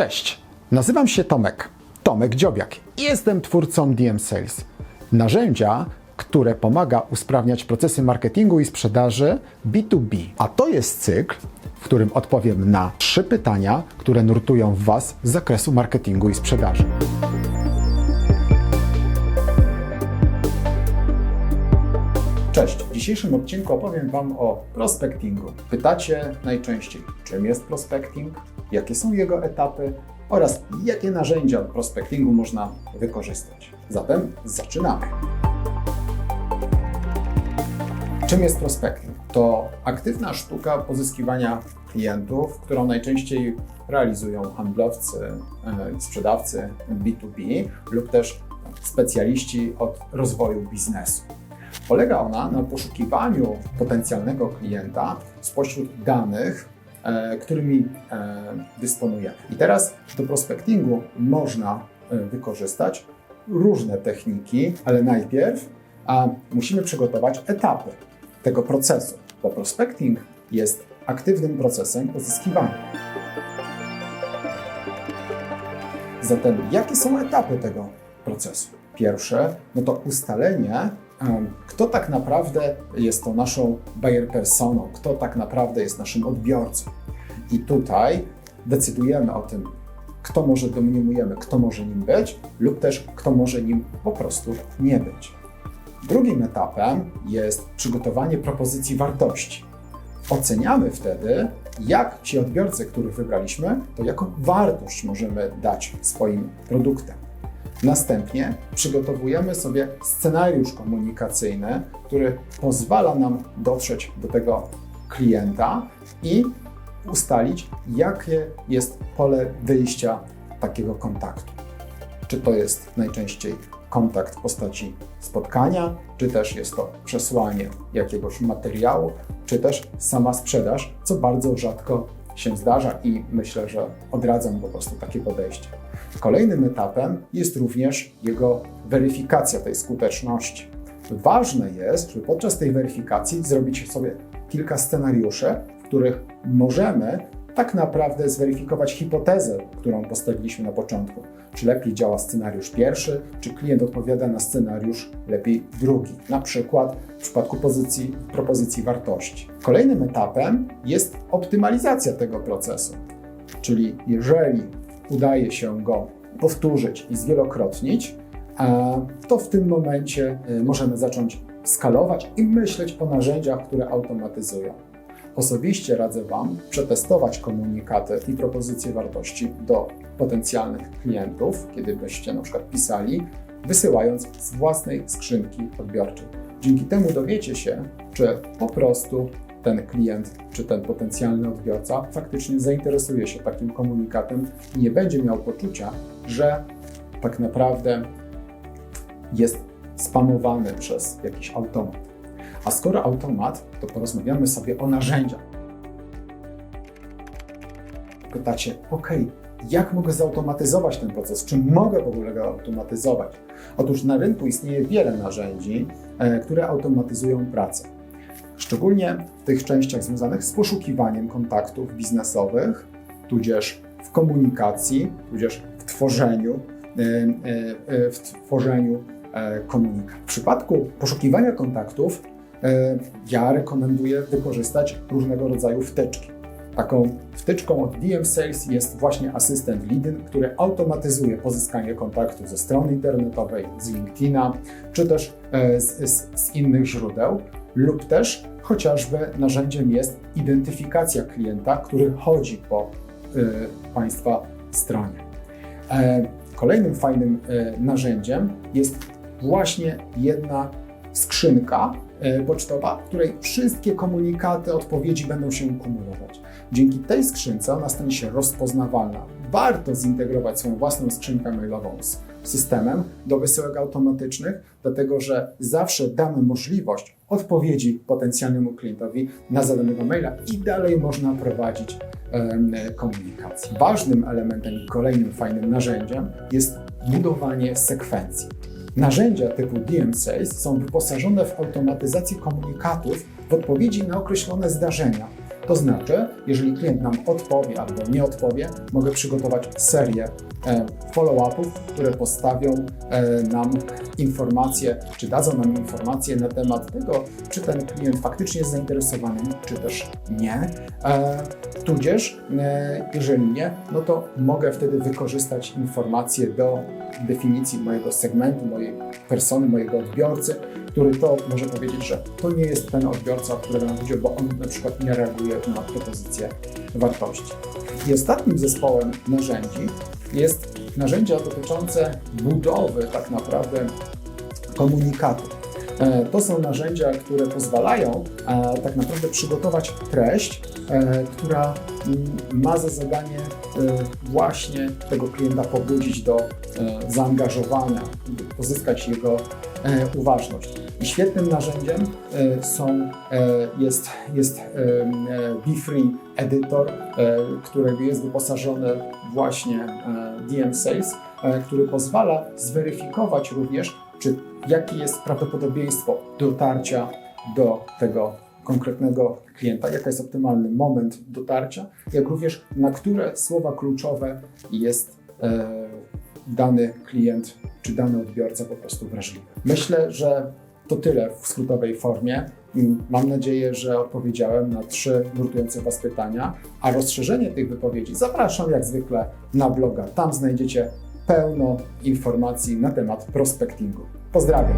Cześć, nazywam się Tomek. Tomek Dziobiak. Jestem twórcą DM Sales. Narzędzia, które pomaga usprawniać procesy marketingu i sprzedaży B2B. A to jest cykl, w którym odpowiem na trzy pytania, które nurtują Was z zakresu marketingu i sprzedaży. Cześć, w dzisiejszym odcinku opowiem Wam o prospectingu. Pytacie najczęściej, czym jest prospecting, jakie są jego etapy oraz jakie narzędzia prospectingu można wykorzystać. Zatem zaczynamy. Czym jest prospecting? To aktywna sztuka pozyskiwania klientów, którą najczęściej realizują handlowcy, e, sprzedawcy B2B lub też specjaliści od rozwoju biznesu. Polega ona na poszukiwaniu potencjalnego klienta spośród danych, którymi e, dysponujemy. I teraz do prospectingu można e, wykorzystać różne techniki, ale najpierw musimy przygotować etapy tego procesu, bo prospecting jest aktywnym procesem pozyskiwania. Zatem jakie są etapy tego procesu? Pierwsze, no to ustalenie, kto tak naprawdę jest tą naszą buyer personą, kto tak naprawdę jest naszym odbiorcą. I tutaj decydujemy o tym, kto może domniemujemy, kto może nim być, lub też kto może nim po prostu nie być. Drugim etapem jest przygotowanie propozycji wartości. Oceniamy wtedy, jak ci odbiorcy, których wybraliśmy, to jaką wartość możemy dać swoim produktem. Następnie przygotowujemy sobie scenariusz komunikacyjny, który pozwala nam dotrzeć do tego klienta i ustalić, jakie jest pole wyjścia takiego kontaktu. Czy to jest najczęściej kontakt w postaci spotkania, czy też jest to przesłanie jakiegoś materiału, czy też sama sprzedaż, co bardzo rzadko się zdarza i myślę, że odradzam po prostu takie podejście. Kolejnym etapem jest również jego weryfikacja tej skuteczności. Ważne jest, żeby podczas tej weryfikacji zrobić sobie kilka scenariuszy, w których możemy tak naprawdę zweryfikować hipotezę, którą postawiliśmy na początku. Czy lepiej działa scenariusz pierwszy, czy klient odpowiada na scenariusz lepiej drugi, na przykład w przypadku pozycji, propozycji wartości. Kolejnym etapem jest optymalizacja tego procesu, czyli jeżeli udaje się go powtórzyć i zwielokrotnić, to w tym momencie y, możemy zacząć skalować i myśleć o narzędziach, które automatyzują. Osobiście radzę Wam przetestować komunikaty i propozycje wartości do potencjalnych klientów, kiedy byście na przykład pisali, wysyłając z własnej skrzynki odbiorczej. Dzięki temu dowiecie się, czy po prostu ten klient, czy ten potencjalny odbiorca faktycznie zainteresuje się takim komunikatem i nie będzie miał poczucia, że tak naprawdę jest spamowany przez jakiś automat. A skoro automat, to porozmawiamy sobie o narzędziach. Pytacie, ok, jak mogę zautomatyzować ten proces? Czy mogę w ogóle go automatyzować? Otóż na rynku istnieje wiele narzędzi, e, które automatyzują pracę. Szczególnie w tych częściach związanych z poszukiwaniem kontaktów biznesowych, tudzież w komunikacji, tudzież w tworzeniu, e, e, e, w tworzeniu komunikatów. W przypadku poszukiwania kontaktów ja rekomenduję wykorzystać różnego rodzaju wtyczki. Taką wtyczką od DM Sales jest właśnie asystent LinkedIn, który automatyzuje pozyskanie kontaktów ze strony internetowej, z LinkedIna, czy też z, z, z innych źródeł, lub też chociażby narzędziem jest identyfikacja klienta, który chodzi po e, Państwa stronie. E, Kolejnym fajnym e, narzędziem jest właśnie jedna skrzynka e, pocztowa, w której wszystkie komunikaty, odpowiedzi będą się kumulować. Dzięki tej skrzynce ona stanie się rozpoznawalna. Warto zintegrować swoją własną skrzynkę mailową z systemem do wysyłek automatycznych, dlatego że zawsze damy możliwość odpowiedzi potencjalnemu klientowi na zadanego maila i dalej można prowadzić komunikację. Ważnym elementem i kolejnym fajnym narzędziem jest budowanie sekwencji. Narzędzia typu DM Sales są wyposażone w automatyzację komunikatów w odpowiedzi na określone zdarzenia. To znaczy, jeżeli klient nam odpowie albo nie odpowie, mogę przygotować serię follow-upów, które postawią e, nam informacje, czy dadzą nam informacje na temat tego, czy ten klient faktycznie jest zainteresowany, czy też nie. E, Tudzież, e, jeżeli nie, no to mogę wtedy wykorzystać informacje do definicji mojego segmentu, mojej persony, mojego odbiorcy, który to może powiedzieć, że to nie jest ten odbiorca, którego nam chodzi, bo on na przykład nie reaguje na propozycję wartości. I ostatnim zespołem narzędzi jest narzędzia dotyczące budowy tak naprawdę komunikatu. E, To są narzędzia, które pozwalają e, tak naprawdę przygotować treść, e, która mm, ma za zadanie właśnie tego klienta pobudzić do zaangażowania, pozyskać jego uważność. I świetnym narzędziem e, są, e, jest, jest e, e, BeFree Editor, e, którego jest wyposażony właśnie e, DM Sales, e, który pozwala zweryfikować również, czy jakie jest prawdopodobieństwo dotarcia do tego konkretnego klienta, jaki jest optymalny moment dotarcia, jak również na które słowa kluczowe jest e, dany klient czy dany odbiorca po prostu wrażliwy. Myślę, że to tyle w skrótowej formie. Mam nadzieję, że odpowiedziałem na trzy nurtujące Was pytania, a rozszerzenie tych wypowiedzi zapraszam jak zwykle na bloga. Tam znajdziecie pełno informacji na temat prospectingu. Pozdrawiam!